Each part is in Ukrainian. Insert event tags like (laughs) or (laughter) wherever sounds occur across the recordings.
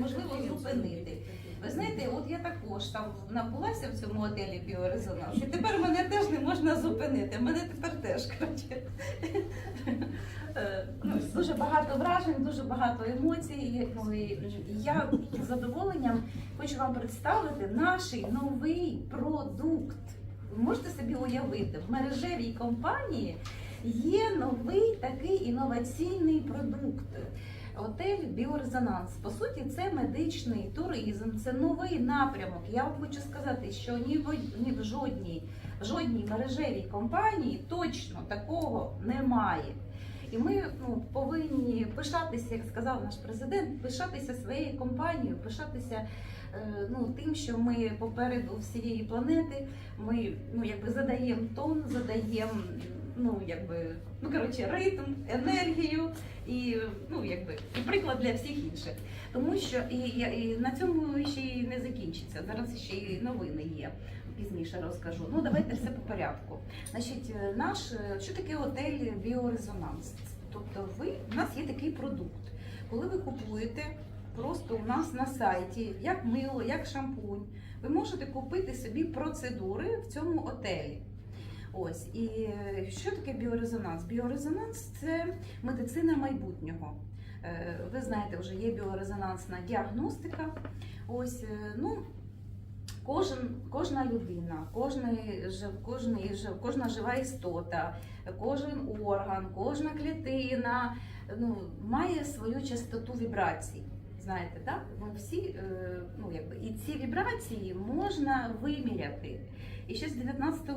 неможливо зупинити. Ви знаєте, от я також там набулася в цьому готелі біорезонанс, і тепер мене теж не можна зупинити. Мене тепер теж коротше. Е, ну, Дуже багато вражень, дуже багато емоцій. Ну, я з задоволенням хочу вам представити наш новий продукт. Ви можете собі уявити, в мережевій компанії є новий такий інноваційний продукт. Готель Біорезонанс. По суті, це медичний туризм, це новий напрямок. Я вам хочу сказати, що ні в, ні в жодній, жодній мережевій компанії точно такого немає. І ми ну, повинні пишатися, як сказав наш президент, пишатися своєю компанією, пишатися е, ну, тим, що ми попереду всієї планети. Ми ну, якби задаємо тон, задаємо ну, якби, ну, коротше, ритм, енергію і, ну, якби, приклад для всіх інших. Тому що і, і, на цьому ще й не закінчиться. Зараз ще й новини є. Пізніше розкажу. Ну давайте все по порядку. Значить, е, наш е, що таке готель біорезонанс? Тобто, ви у нас є такий продукт. Коли ви купуєте просто у нас на сайті, як мило, як шампунь, ви можете купити собі процедури в цьому готелі. Ось і е, що таке біорезонанс? Біорезонанс це медицина майбутнього. Е, Ви знаєте, вже є біорезонансна діагностика. Ось е, ну. Кожен, кожна людина, кожний, кожний, кожна жива істота, кожен орган, кожна клітина ну, має свою частоту вібрацій. Знаєте, так? Всі, е, ну, якби, і ці вібрації можна виміряти. І ще з 19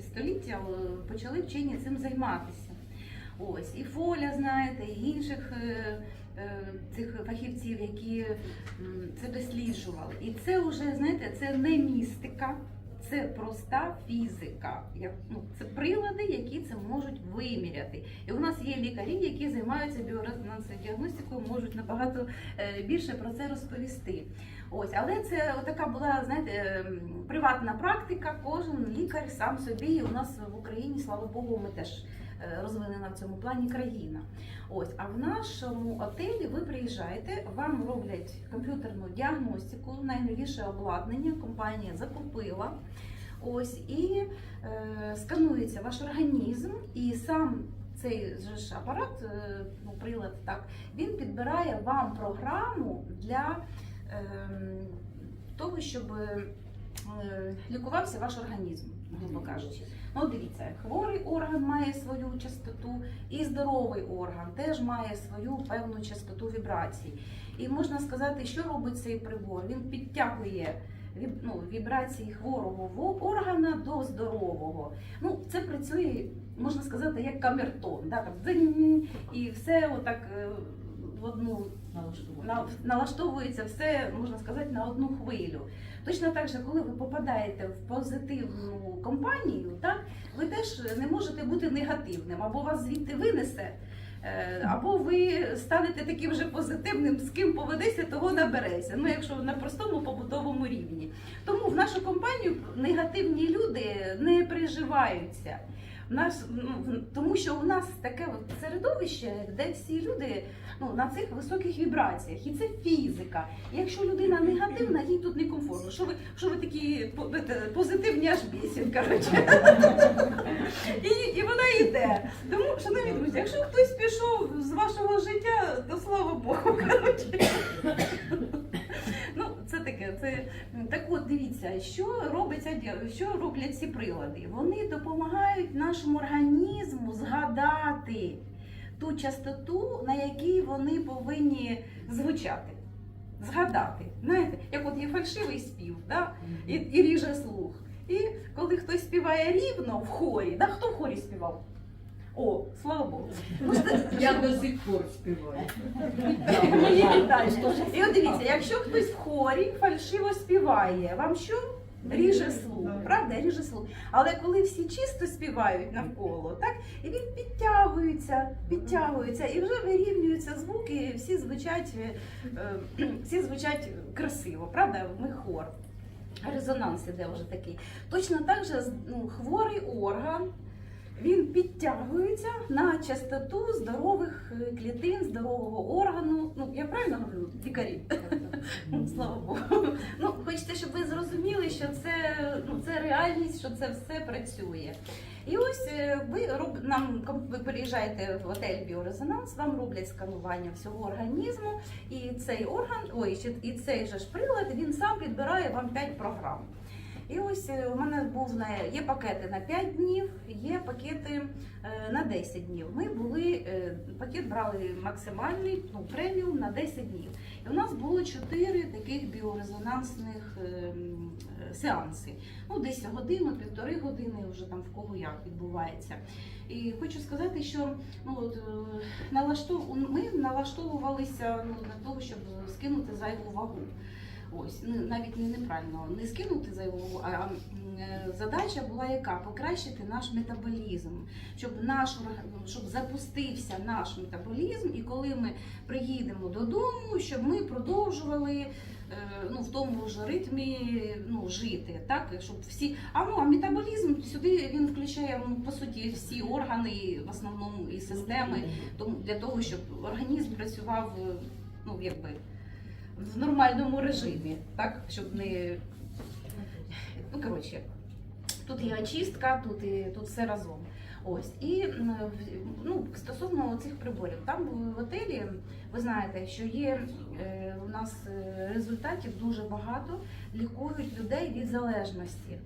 століття, е, почали вчені цим займатися. Ось, і Фоля, знаєте, і інших е, цих фахівців, які це досліджували. І це вже, знаєте, це не містика, це проста фізика. Ну, Це прилади, які це можуть виміряти. І у нас є лікарі, які займаються біорезонансною діагностикою, можуть набагато е, більше про це розповісти. Ось, але це така була, знаєте, ем, приватна практика. Кожен лікар сам собі. І у нас в Україні, слава Богу, ми теж е, розвинена в цьому плані країна. Ось, а в нашому отелі ви приїжджаєте, вам роблять комп'ютерну діагностику, найновіше обладнання. Компанія закупила. Ось і е, сканується ваш організм, і сам цей ж апарат, е, ну, прилад, так, він підбирає вам програму для ем, того, щоб е, лікувався ваш організм, грубо кажучи. Ну, дивіться, хворий орган має свою частоту, і здоровий орган теж має свою певну частоту вібрацій. І можна сказати, що робить цей прибор? Він підтягує ну, вібрації хворого во- органа до здорового. Ну, це працює, можна сказати, як камертон. Да? Там, і все отак е, в одну налаштовується все, можна сказати, на одну хвилю. Точно так же, коли ви попадаєте в позитивну компанію, так ви теж не можете бути негативним, або вас звідти винесе. е, Або ви станете таким же позитивним, з ким поведеться, того набереться. Ну, якщо на простому побутовому рівні. Тому в нашу компанію негативні люди не приживаються. Нас, ну, тому що у нас таке от середовище, де всі люди ну, на цих високих вібраціях, і це фізика. І якщо людина негативна, їй тут некомфортно. Що ви, що ви такі по- позитивні аж бісін, коротше. І, і вона йде. Тому, шановні друзі, якщо хтось пішов з вашого життя, то слава Богу, коротше. Це так от дивіться, що робиться, що роблять ці прилади. Вони допомагають нашому організму згадати ту частоту, на якій вони повинні звучати. Згадати. Знаєте, як от є фальшивий спів, да? і, і ріже слух. І коли хтось співає рівно в хорі, да? хто в хорі співав? О, слава Богу. Ну, Я до сих пор співаю. І от дивіться, якщо хтось в хорі фальшиво співає, вам що? Ріже слух, правда? Ріже слух. Але коли всі чисто співають навколо, так, і він підтягується, підтягується, і вже вирівнюються звуки, і всі звучать, е, е, (clears throat) всі звучать красиво, правда? Ми хор. Резонанс іде вже такий. Точно так же ну, хворий орган він підтягується на частоту здорових е, клітин, здорового органу. Ну, я правильно говорю, лікарі? (laughs) Слава Богу. Ну, хочете, щоб ви зрозуміли, що це, ну, це реальність, що це все працює. І ось е, ви роб, нам ви приїжджаєте в готель Біорезонанс, вам роблять сканування всього організму, і цей орган, ой, і цей же ж прилад, він сам підбирає вам 5 програм. І ось е, у мене був на є пакети на 5 днів, є пакети е, на 10 днів. Ми були е, пакет брали максимальний, ну преміум на 10 днів. І у нас було 4 таких біорезонансних сеанси. Ну, десь годину, півтори години, вже там в кого як відбувається. І хочу сказати, що ну от налаштов... ми налаштовувалися ну, для того, щоб скинути зайву вагу. Ось ну, навіть не неправильно не скинути зайву а е, задача була яка покращити наш метаболізм, щоб наш щоб запустився наш метаболізм, і коли ми приїдемо додому, щоб ми продовжували е, ну, в тому ж ритмі ну, жити. Так? Щоб всі... А, ну, а метаболізм сюди він включає ну, по суті всі органи, в основному і системи, тому для того, щоб організм працював е, ну, якби, в нормальному режимі, так? щоб не. Ну, коротше, тут є очистка, тут і тут все разом. Ось і ну, стосовно цих приборів, там в готелі ви знаєте, що є е, у нас е, результатів дуже багато, лікують людей від залежності.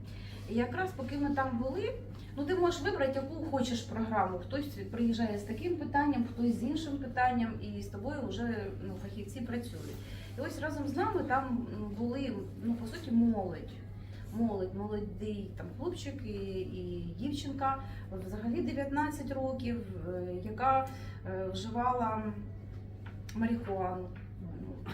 І якраз поки ми там були, ну ти можеш вибрати, яку хочеш програму. Хтось приїжджає з таким питанням, хтось з іншим питанням, і з тобою вже ну, фахівці працюють. І ось разом з нами там були ну по суті молодь. Молодь, молодий там хлопчик і, і дівчинка, взагалі 19 років, е, яка е, вживала марихуану.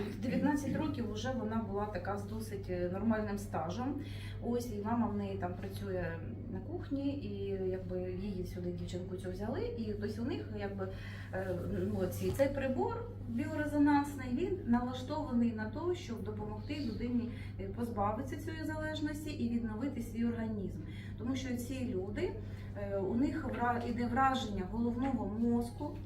Ну, В 19 років вже вона була така з досить е, нормальним стажем. Ось і мама в неї там працює на кухні, і якби її сюди дівчинку цю взяли. І тобто у них якби е, ну, ці, цей прибор біорезонансний він налаштований на те, щоб допомогти людині е, позбавитися цієї залежності і відновити свій організм. Тому що ці люди у них іде враження головного мозку.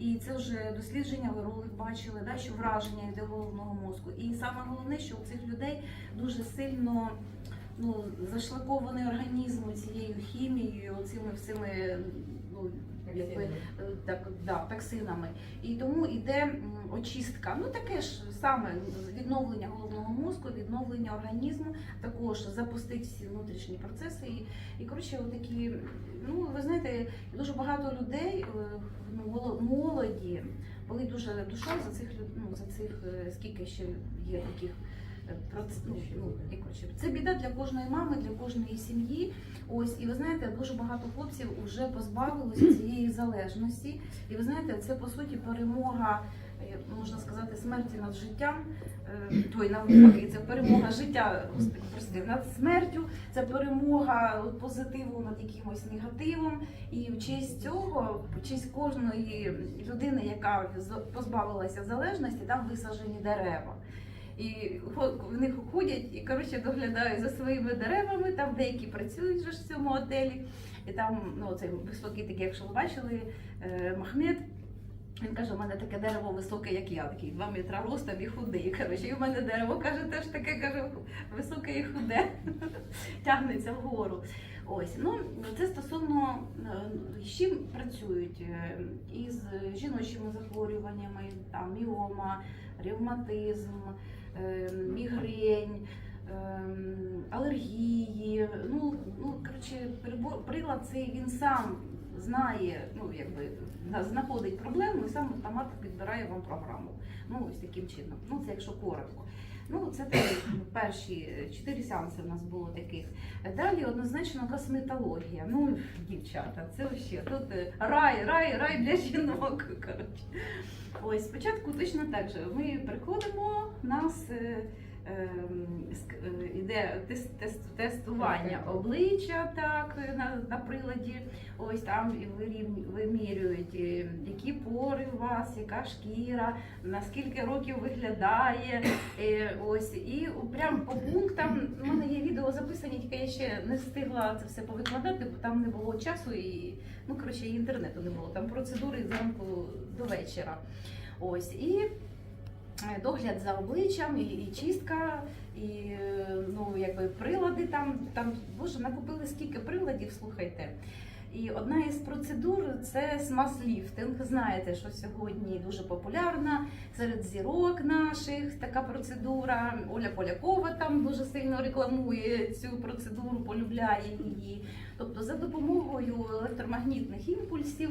І це вже дослідження, ви бачили, да, що враження йде головного мозку. І саме головне, що у цих людей дуже сильно ну, зашлакований організм цією хімією, цими всіми ну, якби, е, так, да, токсинами. І тому йде очистка. Ну таке ж саме відновлення головного мозку, відновлення організму, також запустить всі внутрішні процеси. І, і коротше, такі, ну ви знаєте, дуже багато людей, е, ну, молоді, були дуже душа за цих ну, за цих е, скільки ще є таких. Е, проц- Ну, ну, і, коротше, це біда для кожної мами, для кожної сім'ї. Ось, і ви знаєте, дуже багато хлопців вже позбавилися (clears throat) цієї залежності. І ви знаєте, це по суті перемога, е, можна сказати, смерті над життям. Е, Той навпаки, це перемога життя, господи, прости, над смертю, це перемога позитиву над якимось негативом. І в честь цього, в честь кожної людини, яка позбавилася залежності, там висаджені дерева. І в них ходять і коротше доглядають за своїми деревами. Там деякі працюють вже в цьому готелі. І там ну цей високий такий, якщо ви бачили, е, Махмед. Він каже, у мене таке дерево високе, як я, такий 2 метра ростом і худий. Коротше, і в мене дерево каже, теж таке каже, високе і худе, (laughs) тягнеться вгору. Ось, ну це стосовно е, з чим працюють Е, із жіночими захворюваннями, там міома, ревматизм, мігрень. ем, Алергії, ну ну коротше, прибор- прилад цей він сам знає, ну якби на- знаходить проблему і сам автомат підбирає вам програму. Ну ось таким чином. Ну це якщо коротко. Ну це такі перші чотири сеанси в нас було таких. Далі однозначно косметологія. Ну, дівчата, це взагалі тут е, рай, рай, рай для жінок. Коротше. Ось спочатку точно так же. Ми приходимо, нас е, е, іде тес- тес- тестування обличчя так е, на, на приладі. Ось там і вимірюють, е, які пори у вас, яка шкіра, на скільки років виглядає. е, Ось і прям по пунктам. У мене є відео записані, тільки я ще не встигла це все повикладати, бо там не було часу і ну коротше і інтернету не було. Там процедури зранку до вечора. Ось і е, догляд за обличчям, і, і чистка, і е, ну якби прилади там. Там боже, накупили скільки приладів, слухайте. І одна із процедур це смаз-ліфтинг. Знаєте, що сьогодні дуже популярна серед зірок наших така процедура. Оля Полякова там дуже сильно рекламує цю процедуру, полюбляє її. Тобто за допомогою електромагнітних імпульсів